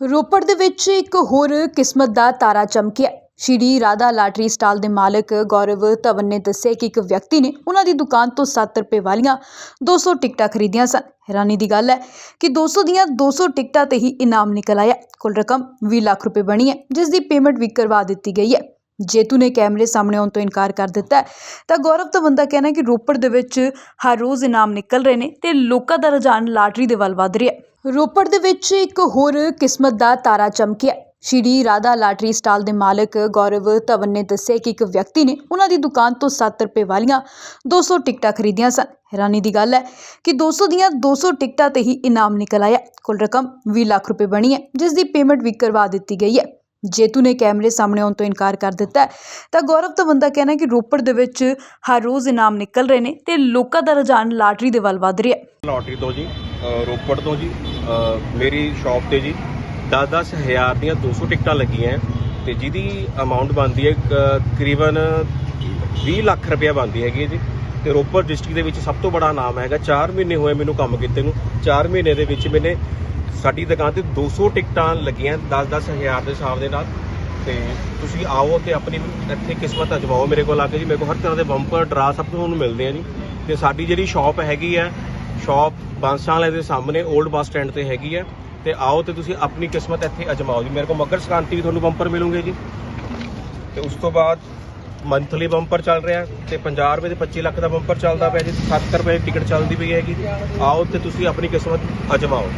ਰੋਪੜ ਦੇ ਵਿੱਚ ਇੱਕ ਹੋਰ ਕਿਸਮਤ ਦਾ ਤਾਰਾ ਚਮਕਿਆ ਸ਼੍ਰੀ ਰਾਧਾ ਲਾਟਰੀ ਸਟਾਲ ਦੇ ਮਾਲਕ ਗੌਰਵ ਧਵਨ ਨੇ ਦੱਸਿਆ ਕਿ ਇੱਕ ਵਿਅਕਤੀ ਨੇ ਉਹਨਾਂ ਦੀ ਦੁਕਾਨ ਤੋਂ 7 ਰੁਪਏ ਵਾਲੀਆਂ 200 ਟਿਕਟਾਂ ਖਰੀਦੀਆਂ ਸਨ। ਹੈਰਾਨੀ ਦੀ ਗੱਲ ਹੈ ਕਿ 200 ਦੀਆਂ 200 ਟਿਕਟਾਂ ਤੇ ਹੀ ਇਨਾਮ ਨਿਕਲ ਆਇਆ। ਕੁੱਲ ਰਕਮ 20 ਲੱਖ ਰੁਪਏ ਬਣੀ ਹੈ, ਜਿਸ ਦੀ ਪੇਮੈਂਟ ਵੀ ਕਰਵਾ ਦਿੱਤੀ ਗਈ ਹੈ। ਜੇਤੂ ਨੇ ਕੈਮਰੇ ਸਾਹਮਣੇ ਆਉਣ ਤੋਂ ਇਨਕਾਰ ਕਰ ਦਿੱਤਾ ਤਾਂ ਗੌਰਵ ਧਵਨ ਦਾ ਕਹਿਣਾ ਹੈ ਕਿ ਰੋਪੜ ਦੇ ਵਿੱਚ ਹਰ ਰੋਜ਼ ਇਨਾਮ ਨਿਕਲ ਰਹੇ ਨੇ ਤੇ ਲੋਕਾਂ ਦਾ ਰੁਝਾਨ ਲਾਟਰੀ ਦੇ ਵੱਲ ਵੱਧ ਰਿਹਾ ਹੈ। ਰੋਪੜ ਦੇ ਵਿੱਚ ਇੱਕ ਹੋਰ ਕਿਸਮਤ ਦਾ ਤਾਰਾ ਚਮਕਿਆ ਸ਼੍ਰੀ ਰਾਧਾ ਲਾਟਰੀ ਸਟਾਲ ਦੇ ਮਾਲਕ ਗੌਰਵ ਧਵਨ ਨੇ ਦੱਸਿਆ ਕਿ ਇੱਕ ਵਿਅਕਤੀ ਨੇ ਉਹਨਾਂ ਦੀ ਦੁਕਾਨ ਤੋਂ 7 ਰੁਪਏ ਵਾਲੀਆਂ 200 ਟਿਕਟਾਂ ਖਰੀਦੀਆਂ ਸਨ। ਹੈਰਾਨੀ ਦੀ ਗੱਲ ਹੈ ਕਿ 200 ਦੀਆਂ 200 ਟਿਕਟਾਂ ਤੇ ਹੀ ਇਨਾਮ ਨਿਕਲ ਆਇਆ। ਕੁੱਲ ਰਕਮ 20 ਲੱਖ ਰੁਪਏ ਬਣੀ ਹੈ, ਜਿਸ ਦੀ ਪੇਮੈਂਟ ਵੀ ਕਰਵਾ ਦਿੱਤੀ ਗਈ ਹੈ। ਜੇਤੂ ਨੇ ਕੈਮਰੇ ਸਾਹਮਣੇ ਆਉਣ ਤੋਂ ਇਨਕਾਰ ਕਰ ਦਿੱਤਾ ਹੈ। ਤਾਂ ਗੌਰਵ ਧਵਨ ਦਾ ਕਹਿਣਾ ਹੈ ਕਿ ਰੋਪੜ ਦੇ ਵਿੱਚ ਹਰ ਰੋਜ਼ ਇਨਾਮ ਨਿਕਲ ਰਹੇ ਨੇ ਤੇ ਲੋਕਾਂ ਦਾ ਰੁਝਾਨ ਲਾਟਰੀ ਦੇ ਵੱਲ ਵੱਧ ਰਿਹਾ ਹੈ। ਲਾਟਰੀ ਤੋਂ ਜੀ ਅ, ਰੋਪੜ ਤੋਂ ਜੀ ਅ, ਮੇਰੀ ਸ਼ਾਪ ਤੇ ਜੀ 10-10 ਹਜ਼ਾਰ ਦੀਆਂ 200 ਟਿਕਟਾਂ ਲੱਗੀਆਂ ਹੈ ਤੇ ਜਿਹਦੀ ਅਮਾਉਂਟ ਬਣਦੀ ਹੈ ਕ- ਤਕਰੀਬਨ 20 ਲੱਖ ਰੁਪਇਆ ਬਣਦੀ ਹੈਗੀ ਹੈ ਜੀ। ਤੇ ਰੋਪੜ ਡਿਸਟ੍ਰਿਕਟ ਦੇ ਵਿੱਚ ਸਭ ਤੋਂ ਬੜਾ ਨਾਮ ਹੈਗਾ 4 ਮਹੀਨੇ ਹੋਏ ਮੈਨੂੰ ਕੰਮ ਕੀਤੇ ਨੂੰ 4 ਮਹੀਨੇ ਦੇ ਵਿੱਚ ਮੈਨੇ ਸਾਡੀ ਦੁਕਾਨ ਤੇ 200 ਟਿਕਟਾਂ ਲੱਗੀਆਂ 10-10 ਹਜ਼ਾਰ ਦੇ ਹਿਸਾਬ ਦੇ ਨਾਲ। ਤੇ ਤੁਸੀਂ ਆਓ ਤੇ ਆਪਣੀ ਇੱਥੇ ਕਿਸਮਤ ਅਜਮਾਓ ਮੇਰੇ ਕੋਲ ਆ ਕੇ ਜੀ। ਮੇਰੇ ਕੋਲ ਹਰ ਤਰ੍ਹਾਂ ਦੇ ਬੰਪਰ, ਡਰਾ ਸਭ ਤੁਹਾਨੂੰ ਮਿਲਦੇ ਆ ਜੀ। ਤੇ ਸਾਡੀ ਜਿਹੜੀ ਸ਼ਾਪ ਹੈਗੀ ਹੈ ਸ਼ਾਪ ਬਾਂਸਾਂ ਵਾਲੇ ਦੇ ਸਾਹਮਣੇ 올ਡ ਬੱਸ ਸਟੈਂਡ ਤੇ ਹੈਗੀ ਹੈ ਤੇ ਆਓ ਤੇ ਤੁਸੀਂ ਆਪਣੀ ਕਿਸਮਤ ਇੱਥੇ ਅਜਮਾਓ ਜੀ। ਮੇਰੇ ਕੋਲ ਮਕਰ ਸੰਕ੍ਰਾਂਤੀ ਵੀ ਤੁਹਾਨੂੰ ਬੰਪਰ ਮਿਲੂਗੇ ਜੀ। ਤੇ ਉਸ ਤੋਂ ਬਾਅਦ ਮੰਥਲੀ ਬੰਪਰ ਚੱਲ ਰਿਹਾ ਤੇ 50 ਰੁਪਏ ਦੇ 25 ਲੱਖ ਦਾ ਬੰਪਰ ਚੱਲਦਾ ਪਿਆ ਜੀ। 70 ਰੁਪਏ ਦੀ ਟਿਕਟ ਚੱਲਦੀ ਪਈ ਹੈਗੀ ਆਓ ਤੇ ਤੁਸੀਂ ਆਪਣੀ ਕਿਸਮਤ ਅਜਮਾਓ।